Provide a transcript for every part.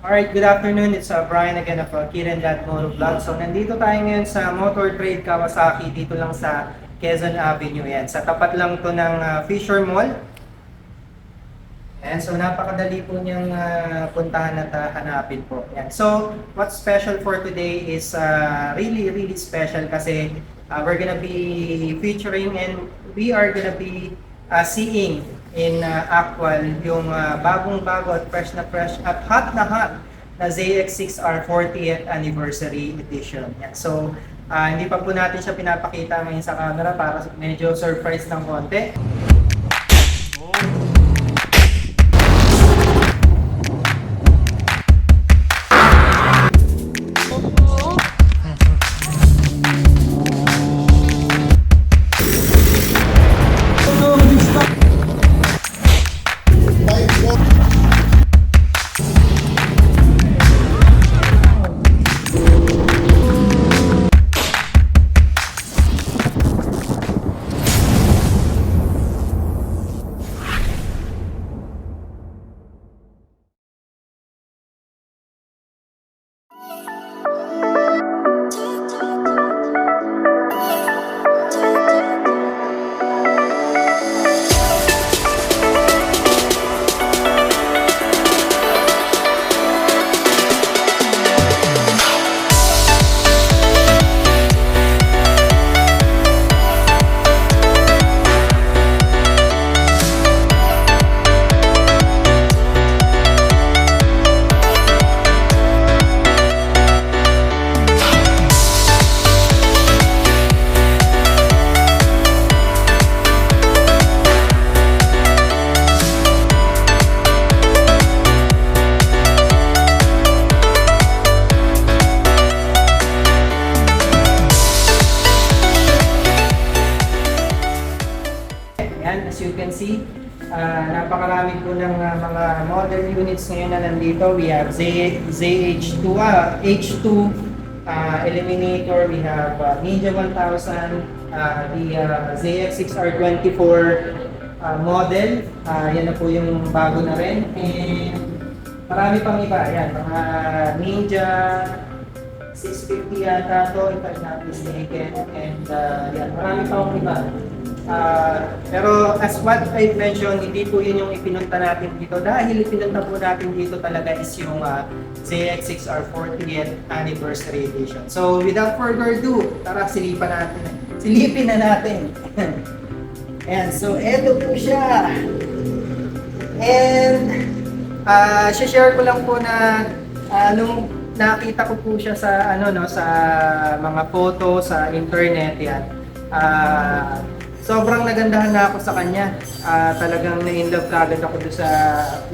Alright, good afternoon. It's uh, Brian again of uh, Kiran Dad Moto Vlog. So nandito tayo ngayon sa Motor Trade Kawasaki dito lang sa Quezon Avenue yan. Sa tapat lang to ng uh, Fisher Mall. Yan, so napakadali po niyang uh, puntahan at uh, hanapin po. Yan. So, what's special for today is uh, really, really special kasi uh, we're gonna be featuring and we are gonna be uh, seeing in uh, actual yung uh, bagong-bago at fresh na fresh at hot na hot na ZX6R 40th Anniversary Edition. Yan. So, uh, hindi pa po natin siya pinapakita ngayon sa camera para medyo surprise ng konti. Uh, napakarami po ng uh, mga model units ngayon na nandito. We have Z, ZH2, ah, H2 uh, Eliminator, we have uh, Ninja 1000, uh, the uh, ZX6R24 uh, model. Uh, yan na po yung bago na rin. And marami pang iba. Yan, mga Ninja, 650 yata to, if I'm not mistaken. And uh, yan, marami pa akong iba. Ah, pero as what I mentioned, hindi po yun yung ipinunta natin dito. Dahil ipinunta po natin dito talaga is yung uh, ZX6R 40th Anniversary Edition. So without further ado, tara silipan natin. Silipin na natin. Ayan, so eto po siya. And ah share ko lang po na ah, nung nakita ko po siya sa ano no sa mga photo sa internet yan. Ah sobrang nagandahan na ako sa kanya. Ah, talagang na-in love kagad ako doon sa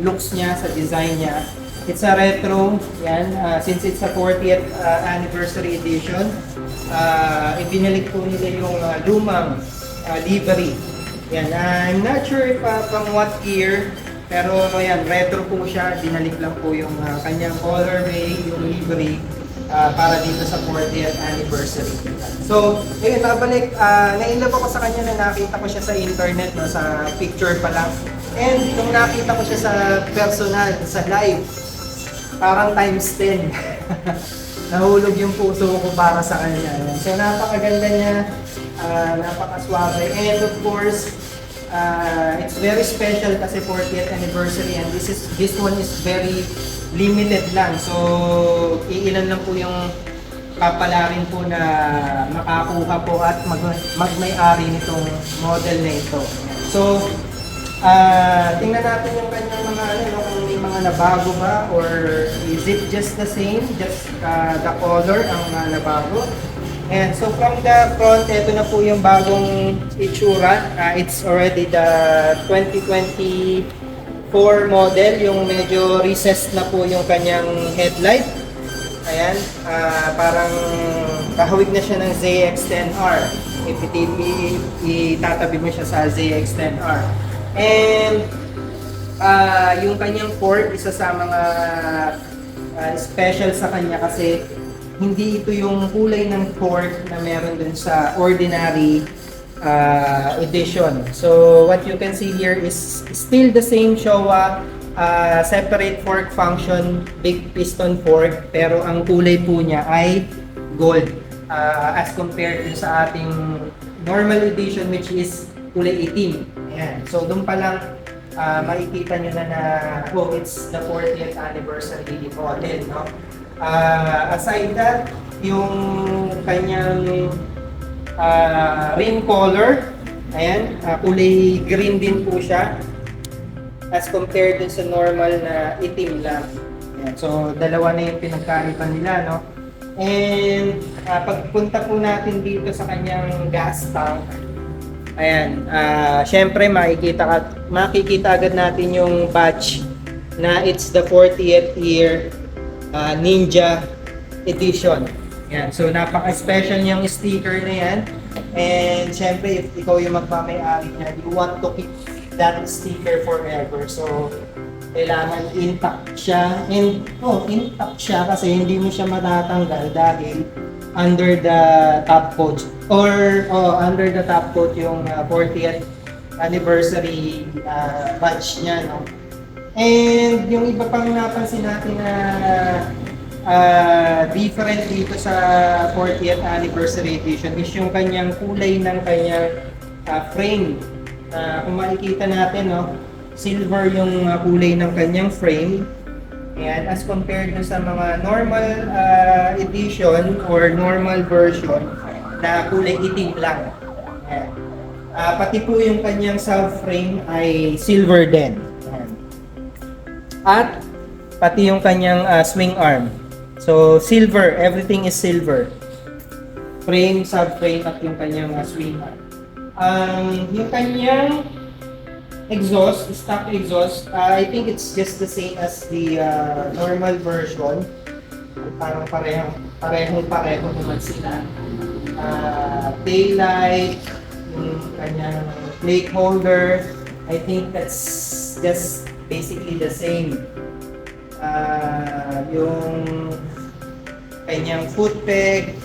looks niya, sa design niya. It's a retro, yan. Ah, since it's a 40th ah, anniversary edition, ah ibinalik po nila yung ah, lumang ah, livery. Yan, ah, I'm not sure if ah, from what year, pero yan, retro po siya. Dinalik lang po yung ah, kanyang colorway, yung livery ah, para dito sa 40th anniversary. So, ayun, babalik, uh, na-inlove ako sa kanya na nakita ko siya sa internet, no, sa picture pa lang. And nung nakita ko siya sa personal, sa live, parang times 10. Nahulog yung puso ko para sa kanya. So, napakaganda niya, ah, napakaswabe. And of course, uh, it's very special kasi 40th anniversary and this is this one is very limited lang. So, iilan lang po yung papalarin po na makakuha po at mag magmay-ari nitong model na ito. So, ah tingnan natin yung kanyang mga ano, no, kung may mga nabago ba or is it just the same, just ah, the color ang ah, nabago. And so from the front, ito na po yung bagong itsura. Ah, it's already the 2024 model, yung medyo recessed na po yung kanyang headlight. Ayan, ah, parang kahawig na siya ng ZX-10R. If iti- i- itatabi mo siya sa ZX-10R. And ah, yung kanyang port, isa sa mga ah, special sa kanya kasi hindi ito yung kulay ng port na meron dun sa ordinary uh, edition. So what you can see here is still the same Showa ah, separate fork function, big piston fork, pero ang kulay po niya ay gold ah, as compared dun sa ating normal edition which is kulay itim. Ayan. So doon pa lang ah, makikita nyo na na oh, it's the 40th anniversary model. No? Ah, aside that, yung kanyang ah, rim color, ayan, ah, kulay green din po siya as compared dun sa normal na itim lang. Ayan, so, dalawa na yung pinagkaiba nila, no? And, ah, pagpunta po natin dito sa kanyang gas tank, ayan, ah, syempre makikita, makikita agad natin yung badge na it's the 40th year ah, Ninja Edition. Yan. So, napaka-special yung sticker na yan. And, syempre, if ikaw yung magmamayari niya, you want to keep that sticker forever. So, kailangan intact siya. And, oh, intact siya kasi hindi mo siya matatanggal dahil under the top coat. Or, oh, under the top coat yung ah, 40th anniversary ah, badge niya, no? And yung iba pang napansin natin na ah, different dito sa 40th anniversary edition is yung kanyang kulay ng kanyang ah, frame. Ah, kung makikita natin, no, silver yung ah, kulay ng kanyang frame. Ayan, as compared dun sa mga normal ah, edition or normal version na kulay itim lang. Ayan. Ah, pati po yung kanyang subframe ay silver din. Ayan. At pati yung kanyang ah, swing arm. So silver, everything is silver. Frame, subframe at yung kanyang ah, swing arm. Um, yung kanyang exhaust, stock exhaust, ah, I think it's just the same as the ah, normal version. Parang parehong parehong pareho naman sila. Uh, taillight, yung kanyang plate holder, I think that's just basically the same. Ah, yung kanyang foot peg,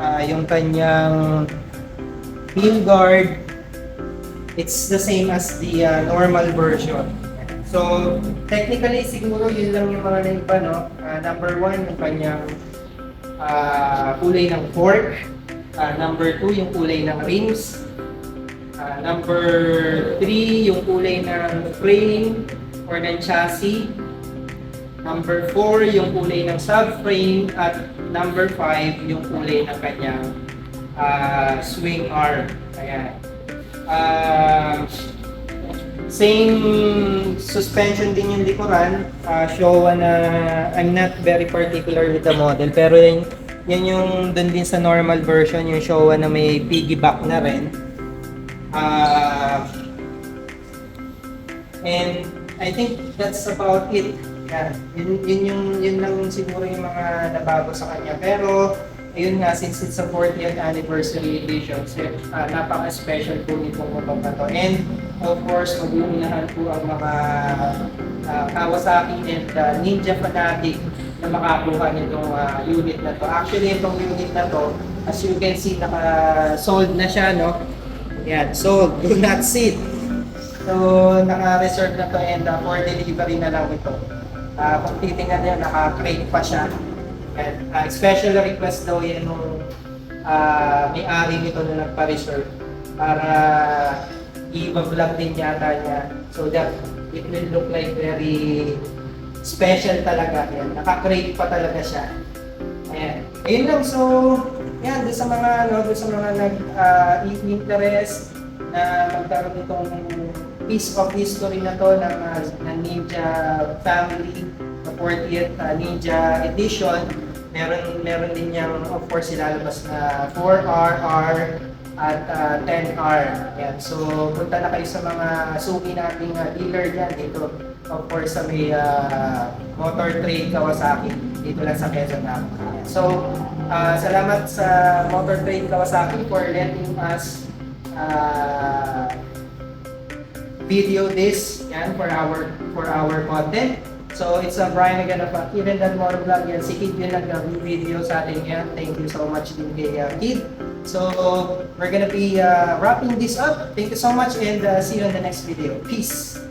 ah, yung kanyang heel guard, it's the same as the ah, normal version. So, technically, siguro yun lang yung mga naiba, no? Ah, number one, yung kanyang ah, kulay ng fork. Ah, number two, yung kulay ng rims. Ah, number three, yung kulay ng frame or ng chassis. Number 4, yung kulay ng subframe. At number 5, yung kulay ng kanyang ah, swing arm. Ayan. Ah, same suspension din yung likuran. Ah, Showa na I'm not very particular with the model. Pero yan, yan yung dun din sa normal version, yung Showa na may piggyback na rin. Ah, and I think that's about it. Yan. Yun, yun, yung, yun lang siguro yung mga nabago sa kanya. Pero, ayun nga, since it's a 40th anniversary edition, ah, napaka-special po nitong motor na to. And, of course, mag-uunahan po ang mga ah, Kawasaki and ah, Ninja Fanatic na makakuha nitong ah, unit na to. Actually, itong unit na to, as you can see, naka-sold na siya, no? Yan, sold. Do not sit. So, naka-reserve na to and uh, for delivery na lang ito. Ah, kung titingnan niyo, naka-crate pa siya. And uh, special request daw yan nung ah, may-ari nito na nagpa-reserve para i-vlog din yata niya so that it will look like very special talaga. Yan. Naka-crate pa talaga siya. Ayan. Ayun lang. So, yan. Doon sa mga, ano, doon sa mga nag-interest na magkaroon itong piece of history na to ng, uh, ng Ninja family, the 40th uh, Ninja edition. Meron, meron din niyang, of course, ilalabas na 4RR at uh, 10R. Yan. So, punta na kayo sa mga suki nating uh, dealer dyan dito. Of course, sa may uh, Motor Trade Kawasaki. Dito lang sa Quezon Avenue. So, uh, salamat sa Motor Trade Kawasaki for letting us uh, video this yan for our for our content. So it's a Brian again of and Dan Motor Vlog yan. Si Kid yung nag-video sa atin yan. Thank you so much din kay uh, Kid. So we're gonna be uh, wrapping this up. Thank you so much and uh, see you in the next video. Peace!